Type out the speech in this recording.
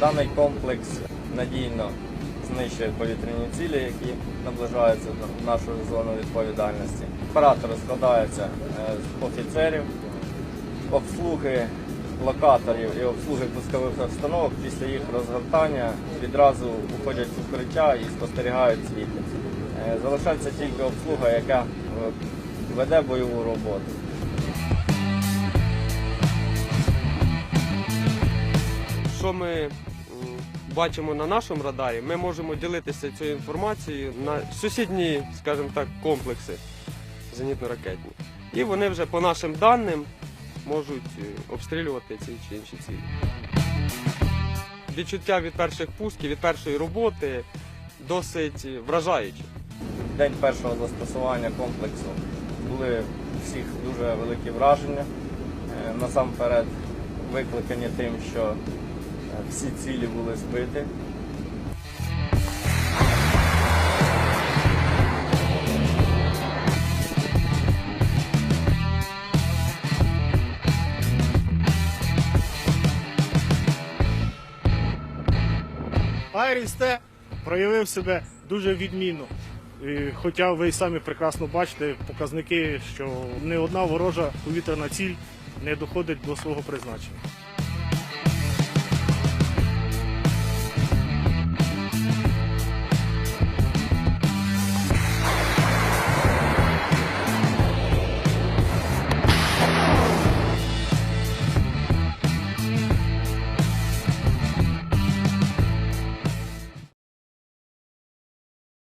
Даний комплекс надійно знищує повітряні цілі, які наближаються до нашої зони відповідальності. Оператори складаються е, з офіцерів, обслуги локаторів і обслуги пускових установок після їх розгортання відразу уходять в укриття і спостерігають світло. Е, Залишається тільки обслуга, яка е, веде бойову роботу. Що ми бачимо на нашому радарі, ми можемо ділитися цією інформацією на сусідні, скажімо так, комплекси зенітно-ракетні. І вони вже по нашим даним можуть е, обстрілювати ці чи інші цілі. Відчуття від перших пусків, від першої роботи досить вражаюче. День першого застосування комплексу були всіх дуже великі враження. Е, Насамперед викликані тим, що е, всі цілі були збиті. Айріс проявив себе дуже відмінно. Хоча ви самі прекрасно бачите показники, що не одна ворожа повітряна ціль не доходить до свого призначення.